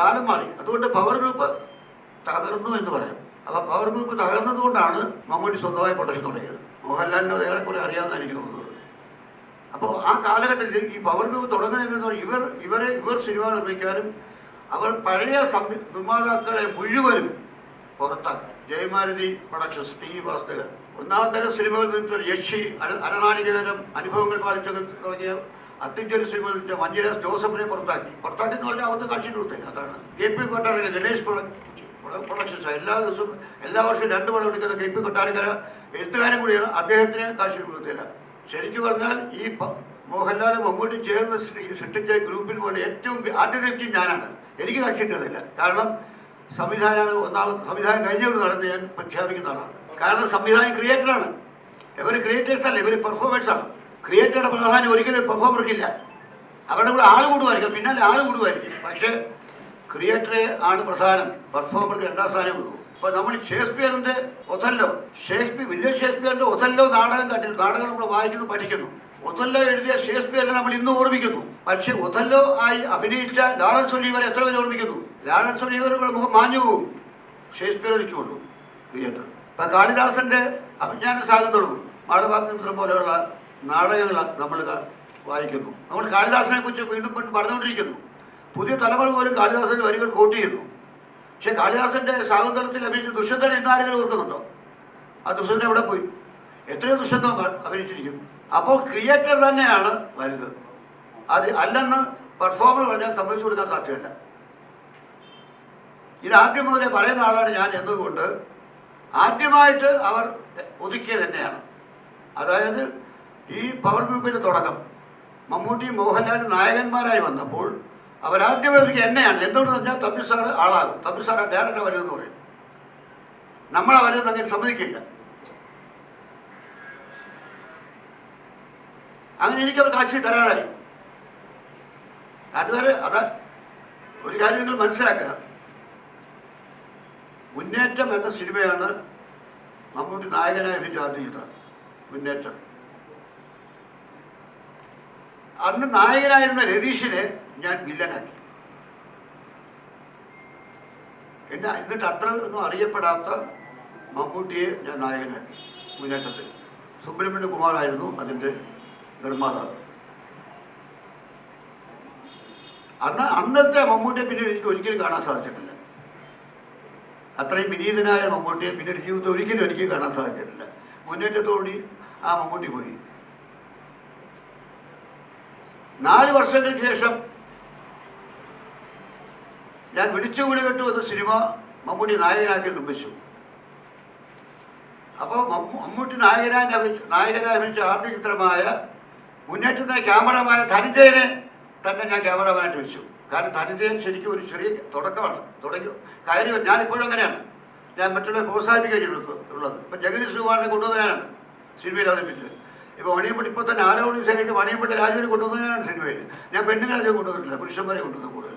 കാലം മാറി. അതുകൊണ്ട് പവർ ഗ്രൂപ്പ് തകർന്നു എന്ന് പറയാം. അപ്പോൾ പവർ ഗ്രൂപ്പ് തകർന്നതുകൊണ്ടാണ് മമ്മൂട്ടി സ്വന്തമായി പ്രൊഡക്ഷൻ തുടങ്ങിയത്. മോഹൻലാലിനെ അത് ഏറെക്കുറെ അറിയാമെന്ന് എനിക്ക് തോന്നുന്നത്. അപ്പോൾ ആ കാലഘട്ടത്തിൽ ഈ പവർ ഗ്രൂപ്പ് തുടങ്ങുന്നതെന്ന് ഇവർ ഇവരെ ഇവർ സിനിമ നിർമ്മിക്കാനും അവർ പഴയ സംവി നിർമ്മാതാക്കളെ മുഴുവനും പുറത്താക്കി. ജയമാരുതി പ്രൊഡക്ഷൻസ് ടി വി വാസ്തകൻ ഒന്നാം തരം സിനിമകൾ നിന്ന് യക്ഷി അര അരനാഴികതരം അനുഭവങ്ങൾ പാലിച്ചു തുടങ്ങിയ സിനിമ നിർമ്മിച്ച മഞ്ജുരാജ് ജോസഫിനെ പുറത്താക്കി. പുറത്താക്കി എന്ന് പറഞ്ഞാൽ അവർക്ക് കാശി കൊടുത്തില്ല. അതാണ്. K P Kottarakkara Ganesh production- productions എല്ലാ ദിവസവും എല്ലാ വർഷവും രണ്ട് പടം എടുക്കുന്ന കെ പി കൊട്ടാരക്കര എഴുത്തുകാരൻ കൂടിയാണ് അദ്ദേഹത്തിന് കാശി കൊടുത്തില്ല. ശരിക്കും പറഞ്ഞാൽ ഈ മോഹൻലാൽ മമ്മൂട്ടി ചേർന്ന് സൃഷ്ടിച്ച ഗ്രൂപ്പിൽ പോലെ ഏറ്റവും ആദ്യ ഞാനാണ്. എനിക്ക് കാശിട്ടതില്ല കാരണം സംവിധാനമാണ് ഒന്നാമത് സംവിധാനം കഴിഞ്ഞുകൊണ്ട് നടന്ന് ഞാൻ പ്രഖ്യാപിക്കുന്ന ആളാണ്. കാരണം സംവിധാനം ക്രിയേറ്ററാണ് ഇവർ ക്രിയേറ്റേഴ്സ് അല്ല ഇവർ പെർഫോമേഴ്സാണ് ക്രിയേറ്ററുടെ പ്രാധാന്യം ഒരിക്കലും പെർഫോമർക്കില്ല. അവരുടെ കൂടെ ആൾ കൂടുമായിരിക്കും പിന്നാലെ ആൾ കൂടുമായിരിക്കും. പക്ഷേ ക്രിയേറ്ററെ ആണ് പ്രധാനം. പെർഫോമർക്ക് രണ്ടാം സ്ഥാനമേ ഉള്ളൂ. ഇപ്പോൾ നമ്മൾ ഷേക്സ്പിയറിന്റെ ഒഥല്ലോ ഷേക്സ്പിയർ വില്യം ഷേക്സ്പിയറിന്റെ ഒഥല്ലോ നാടകം കണ്ടി നാടകം നമ്മൾ വായിക്കുന്നു പഠിക്കുന്നു. ഒഥല്ലോ എഴുതിയ ഷേക്സ്പിയറിനെ നമ്മൾ ഇന്നും ഓർമ്മിക്കുന്നു. പക്ഷേ ഒഥല്ലോ ആയി അഭിനയിച്ച ലാറൻസ് ഒലീവറെ എത്ര പേര് ഓർമ്മിക്കുന്നു? ലാറൻസ് ഒലീവറുടെ മുഖം മാഞ്ഞു പോകും ഷേക്സ്പിയർ ഇരിക്കുള്ളൂ ക്രിയേറ്റർ. ഇപ്പം കാളിദാസന്റെ അഭിജ്ഞാന സാഗതവും മാടഭാഗമിത്രം പോലെയുള്ള നാടകങ്ങൾ നമ്മൾ വായിക്കുന്നു. നമ്മൾ കാളിദാസനെ കുറിച്ച് വീണ്ടും വീണ്ടും പറഞ്ഞുകൊണ്ടിരിക്കുന്നു. പുതിയ തലമുറ പോലും കാളിദാസന്റെ വരികൾ കോട്ട് ചെയ്യുന്നു. പക്ഷേ കാളിദാസന്റെ ശാകുന്തളത്തിൽ അഭിനയിച്ച ദുഷ്യന്തൻ എന്നാരെങ്കിലും ഓർക്കുന്നുണ്ടോ? ആ ദുഷ്യന്തൻ എവിടെ പോയി? എത്രയോ ദുഷ്യന്തം അഭിനയിച്ചിരിക്കും. അപ്പോൾ ക്രിയേറ്റർ തന്നെയാണ് വലുത്. അത് അല്ലെന്ന് പെർഫോമർ പറഞ്ഞാൽ സമ്മതിച്ചു കൊടുക്കാൻ സാധ്യമല്ല. ഇത് ആദ്യം മുതലേ പറയുന്ന ആളാണ് ഞാൻ എന്നതുകൊണ്ട് ആദ്യമായിട്ട് അവർ ഒതുക്കിയത് തന്നെയാണ്. അതായത് ഈ പവർ ഗ്രൂപ്പിന്റെ തുടക്കം. മമ്മൂട്ടി മോഹൻലാൽ നായകന്മാരായി വന്നപ്പോൾ അവരാദ്യം ഒതുക്കി എന്നെയാണ്. എന്തുകൊണ്ടെന്ന് പറഞ്ഞാൽ തമ്പി സാറ് ആളാകും. തമ്പി സാറ് ഡയറക്ടർ വരുമെന്ന് പറയും. നമ്മൾ അവരെ അങ്ങനെ സമ്മതിക്കില്ല. അങ്ങനെ എനിക്ക് അവർ കാഴ്ച തരാതായി അതുവരെ അത് ഒരു കാര്യം നിങ്ങൾ മനസ്സിലാക്കുക. മുന്നേറ്റം എന്ന സിനിമയാണ് മമ്മൂട്ടി നായകനായ ഒരു ജാതി ചിത്രം. മുന്നേറ്റം. അന്ന് നായകനായിരുന്ന രതീഷിനെ ഞാൻ വില്ലനാക്കി. എന്നാ എന്നിട്ട് അത്ര ഒന്നും അറിയപ്പെടാത്ത മമ്മൂട്ടിയെ ഞാൻ നായകനാക്കി മുന്നേറ്റത്തിൽ. സുബ്രഹ്മണ്യ കുമാറായിരുന്നു അതിന്റെ നിർമ്മാതാവ്. അന്ന് അന്നത്തെ മമ്മൂട്ടിയെ പിന്നീട് എനിക്ക് ഒരിക്കലും കാണാൻ സാധിച്ചിട്ടില്ല. അത്രയും വിനീതനായ മമ്മൂട്ടിയെ പിന്നീട് ജീവിതത്തിൽ ഒരിക്കലും എനിക്ക് കാണാൻ സാധിച്ചിട്ടില്ല. മുന്നേറ്റത്തോടി ആ മമ്മൂട്ടി പോയി. നാല് വർഷങ്ങൾക്ക് ശേഷം ഞാൻ വിളിച്ചു വിളി കെട്ടു എന്ന സിനിമ മമ്മൂട്ടി നായകനാക്കി നിർമ്മിച്ചു. അപ്പോൾ മമ്മൂട്ടി നായകനായി നായകനായി അഭിനയിച്ച ആദ്യ ചിത്രമായ മുന്നേറ്റത്തിന് ക്യാമറമായ ധനിജയനെ തന്നെ ഞാൻ ക്യാമറമാനായിട്ട് വെച്ചു കാരണം ധനിജയൻ ശരിക്കും ഒരു ചെറിയ തുടക്കമാണ്. തുടങ്ങി കാര്യം ഞാനിപ്പോഴും അങ്ങനെയാണ്. ഞാൻ മറ്റുള്ള പ്രോത്സാഹിപ്പിക്കുകയുള്ളൂ ഉള്ളത്. ഇപ്പം ജഗദീഷ് കുമാറിനെ കൊണ്ടുവന്ന ഞാനാണ് സിനിമയിൽ അവതരിപ്പിച്ചത്. ഇപ്പോൾ വണിയപ്പെട്ട് ഇപ്പോൾ തന്നെ ആരോഗ്യ സൈഡ് വണിയപ്പെട്ട രാജുവിനെ കൊണ്ടുവന്ന സിനിമയിൽ ഞാൻ പെണ്ണുങ്ങളെ കൊണ്ടുവന്നിട്ടില്ല പുരുഷന്മാരെ കൊണ്ടുവന്നു കൂടുതൽ.